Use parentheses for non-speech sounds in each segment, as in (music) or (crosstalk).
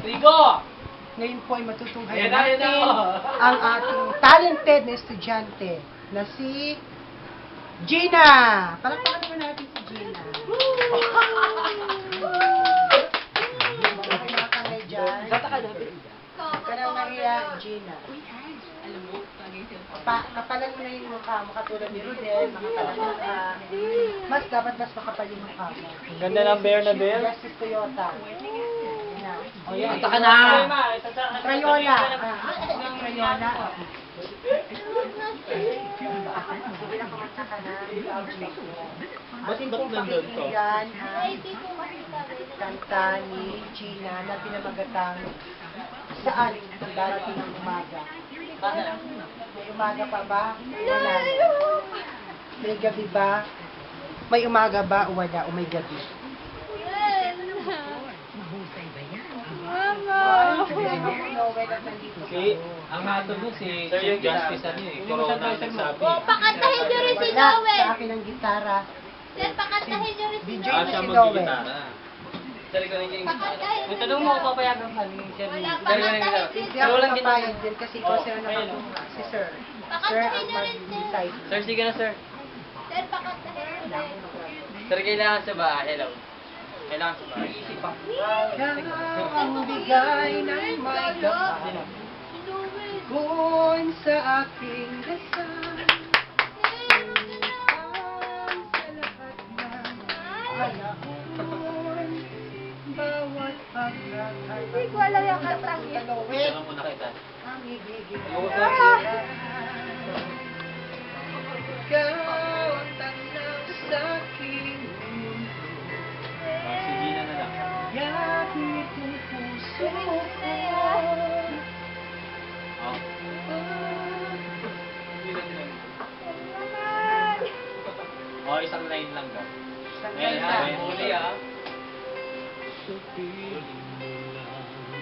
Rigo! Ngayon po ay matutunghayan Ayan na, ayan na, natin oh. ang ating talented na estudyante na si Gina. Palakpakan po natin si Gina. Mga kamay dyan. Bata ka na. Huwag ka nang mahiya, Gina. Pa, kapalan mo na yung mukha mo, katulad ni Rudel, makapalan mo ka. Mas dapat mas makapal yung mukha mo. Ganda ng bear na bear. Justice Toyota. O yan. Bata ka na. Crayola. Crayola. Pakinggan ang kanta ni Gina na pinamagatang saan ang darating ng umaga. May umaga pa ba? Wala. May gabi ba? May umaga ba o wala o may gabi? Si, ang hatod nun si Chief Justice ano eh, Corona nagsabi. O, pakantahin niyo rin si Wala, sa Noel. akin ang gitara. Sir, pakantahin niyo rin si DJ Ah, na siya si Noel. mag-gitara. Pakantahin Kung tanong mo, papayagan ka ni Sir. Wala, na pakantahin kita. si Hindi Sir. ako lang kita. papayag din kasi ikaw sir nakakuha. Si sir. Sir Pakantahin ang niyo rin, sir. mag-decide. Sir, sige na, sir. Sir, pakantahin niyo rin. Sir, kailangan sa bahay. Hello. Kailangan sa. Easy pa. Ikaw ang bigay ng may kapal. Kung sa aking dasal. Hindi ko alam yung kantang yun. Talawin Tanong mo na kita. ang ibigay. Ah! Ikaw isang line lang daw. Isang Ayan, isa. ayan. Huli ah. Hindi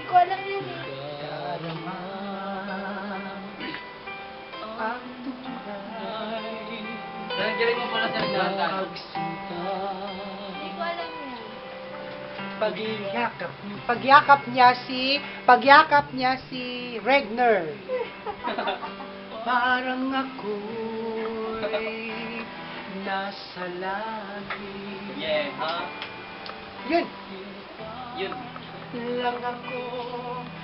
ko alam yun eh. Darama ang tunay Sir, galing mo pala sa pagsinta. Hindi ko alam yun. Pagyakap, pagyakap niya si, pagyakap niya si Regner. (laughs) Parang ako'y nasa langit. Yeah, ha? Yun, Yun. lang ako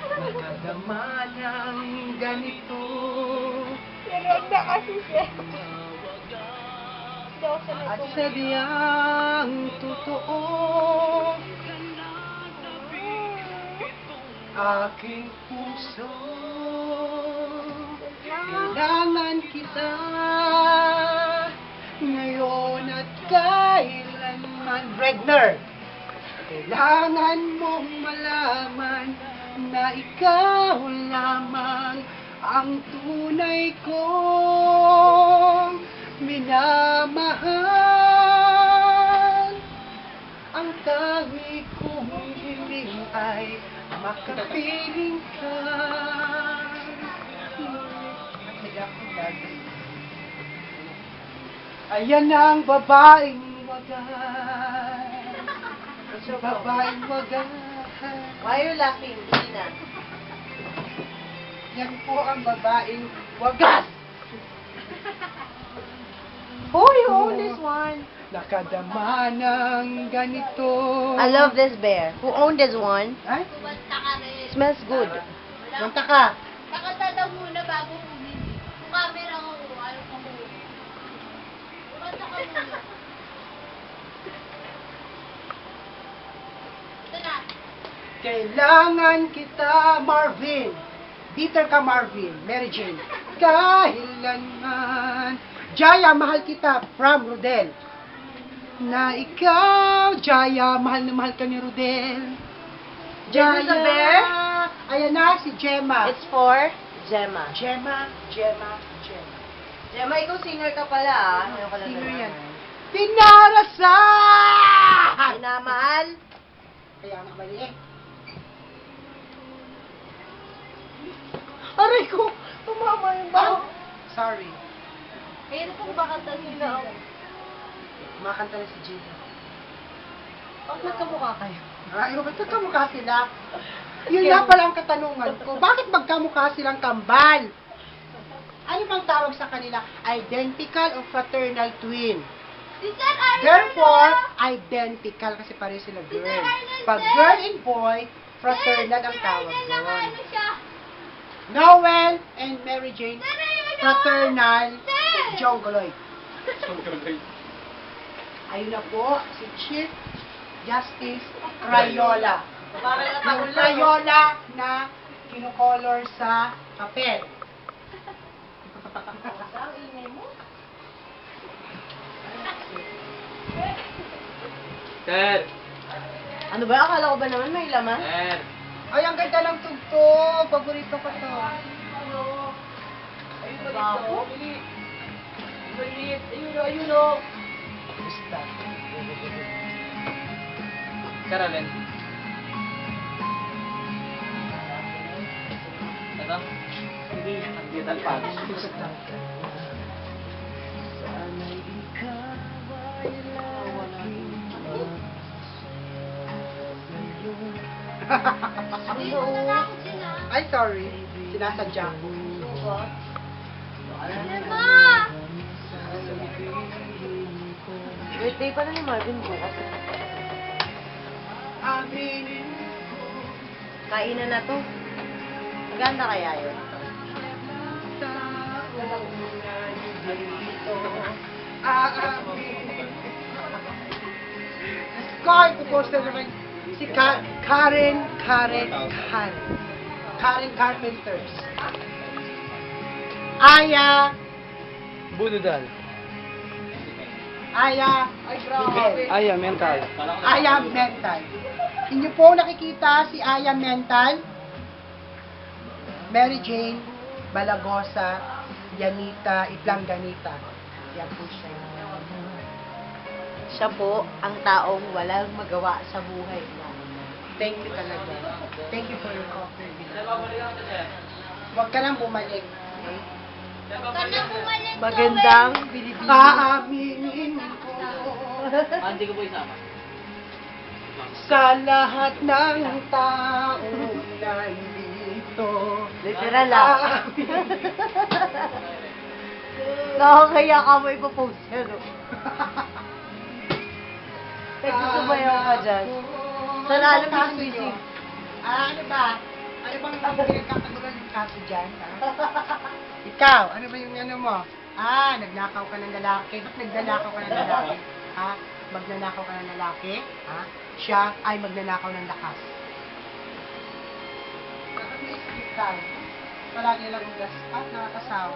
nakadama ng ganito. Sinod na kasi siya. At sadyang totoo aking puso Kailangan kita ngayon at kailanman Regner Kailangan mong malaman na ikaw lamang ang tunay kong minamahal. Ang tangi kong hiling ay makapiling ka. Ayan ang babaeng wagas. Babaeng wagas. Why are you laughing, Gina? Yan po ang babaeng wagas. Hoy, oh, this one. Nakadama ng ganito. I love this bear. Who owned this one? Ay. Smells good. Punta ka. Kakanta daw muna bago humindi. Kung camera ko, ayaw ka muna. Kumanta ka muna. Ito na. Kailangan kita, Marvin. Bitter ka, Marvin. Mary Jane. Kailanman. Jaya, mahal kita. From Rodel. Na ikaw, Jaya, mahal na mahal ka ni Rodel. This is a bear? Ayan na, si Gemma. It's for Gemma. Gemma, Gemma, Gemma. Gemma, ikaw singer ka pala ah. Ngayon ka lang nalaman. yan? Pinarasan! Minamahal. Kaya nga mali eh. Aray ko! Tumama yung ba? Sorry. Kaya na pong bakanta sila ako. Kumakanta na si Gina. Bakit nagkamukha kayo? Ay, ba't nagkamukha sila? (laughs) Yun nga pala ang katanungan ko. Bakit magkamukha silang kambal? Ano bang tawag sa kanila? Identical o fraternal twin? Si Sir Arnold Therefore, na- identical kasi pareho sila Si girl. Pag girl and boy, fraternal ang tawag doon. Noel and Mary Jane, fraternal! Jongoloy. Ayun na po, si Chief Justice Crayola. Yung Crayola na kinukolor sa papel. Sir! Ano ba? Akala ko ba naman may laman? Sir! Ay, ang ganda ng tugtog. Paborito ko to. Bako? Basta. Carolyn. Ito? Hindi. Ang digital punch. (laughs) Ay, sorry. Sinasadya ko. Emma! Birthday pala ni Marvin bukas. Kainan na to. Maganda kaya yun? Sky, pupost na naman si Ka- Karen, Karen, Karen. Karen Carpenters. Aya, Bunudal. Aya, Miguel. Aya, mental. Aya Mental. Inyo po nakikita si Aya Mental, Mary Jane, Balagosa, Yanita, Itlanganita. Yan po siya. Siya po ang taong walang magawa sa buhay niya. Thank you talaga. Thank you for your sir. Huwag ka lang bumalik. Bumalik, Magandang. Paaminin ko Ah, hindi ko po isama. sa lahat ng taong nandito. Literal ah. Nakakaya ka mo ipopost yan. oh. (laughs) Nagsusubayaw ka dyan. Si Busy. nyo? Ah, ano ba? Ano bang (laughs) pinagkakagulan ng kaso dyan? (laughs) Ikaw, ano ba yung ano mo? Ah, nagnakaw ka ng lalaki. Ba't nagnanakaw ka ng lalaki? Ha? Magnanakaw ka ng lalaki? Ha? Siya ay magnanakaw ng lakas. Dapat may isip ka. Palagi lang ugas at nakakasawa.